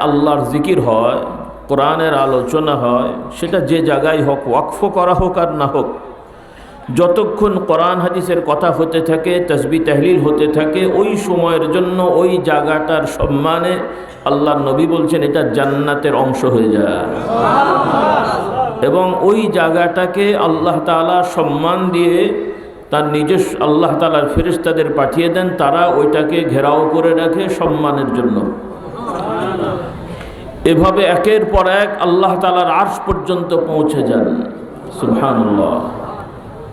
আল্লাহর জিকির হয়, কোরআনের আলোচনা হয়, সেটা যে জায়গায় হোক, ওয়াকফ করা হোক আর না হোক, যতক্ষণ কোরআন হাদিসের কথা হতে থাকে, তসবি, তাহলিল হতে থাকে, ওই সময়ের জন্য ওই জায়গাটার সম্মানে আল্লাহ নবী বলছেন, এটা জান্নাতের অংশ হয়ে যায়। এবং ওই জায়গাটাকে আল্লাহ তাআলা সম্মান দিয়ে তার নিজস্ব, আল্লাহ তালার ফেরেশতাদের পাঠিয়ে দেন, তারা ওইটাকে ঘেরাও করে রাখে সম্মানের জন্য। এভাবে একের পর এক আল্লাহ তালার আর্শ পর্যন্ত পৌঁছে যান। সুবহানাল্লাহ।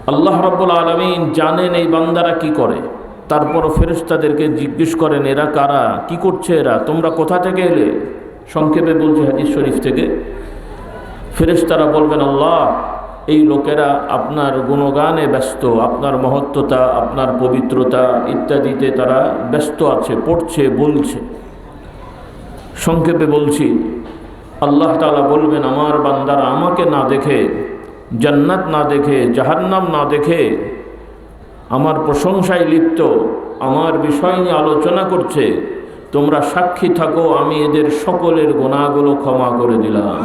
আল্লাহ রব্বুল আলমিন জানেন এই বান্দারা কি করে। তারপরও ফেরেশতাদেরকে জিজ্ঞেস করেন, এরা কারা? কি করছে এরা? তোমরা কোথা থেকে এলে? সংক্ষেপে বলছে হাদিস শরীফ থেকে। ফেরেশতারা বলবেন, আল্লাহ, এই লোকেরা আপনার গুণগানে ব্যস্ত, আপনার মহত্বতা, আপনার পবিত্রতা ইত্যাদিতে তারা ব্যস্ত আছে, পড়ছে, বলছে। সংক্ষেপে বলছি, আল্লাহ তালা বলবেন, আমার বান্দারা আমাকে না দেখে, জান্নাত না দেখে, জাহান্নাম না দেখে, আমার প্রশংসায় লিপ্ত, আমার বিষয় নিয়ে আলোচনা করছে, তোমরা সাক্ষী থাকো, আমি এদের সকলের গোনাগুলো ক্ষমা করে দিলাম।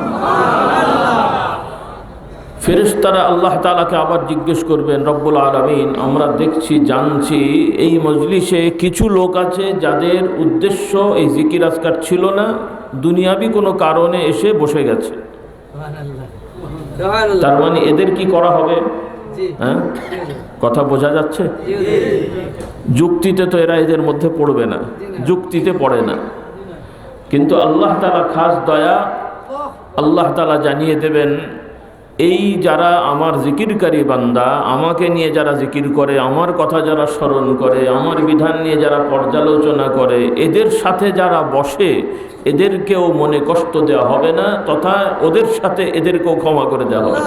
ফেরেশতারা আল্লাহ তালাকে আবার জিজ্ঞেস করবেন রব্বুল আলমিন আমরা দেখছি জানছি এই মজলিসে কিছু লোক আছে যাদের উদ্দেশ্য এই জিকির আজকার ছিল না দুনিয়াবি কোনো কারণে এসে বসে গেছে। তার মানে এদের কি করা হবে? হ্যাঁ? কথা বোঝা যাচ্ছে? যুক্তিতে তো এরা এদের মধ্যে পড়বে না যুক্তিতে পড়ে না। কিন্তু আল্লাহ তালা খাস দয়া আল্লাহ। তালা জানিয়ে দেবেন এই যারা আমার জিকিরকারী বান্দা, আমাকে নিয়ে যারা জিকির করে, আমার কথা যারা স্মরণ করে, আমার বিধান নিয়ে যারা পর্যালোচনা করে, এদের সাথে যারা বসে, এদেরকেও মনে কষ্ট দেওয়া হবে না, তথা ওদের সাথে এদেরকেও ক্ষমা করে দেওয়া হবে।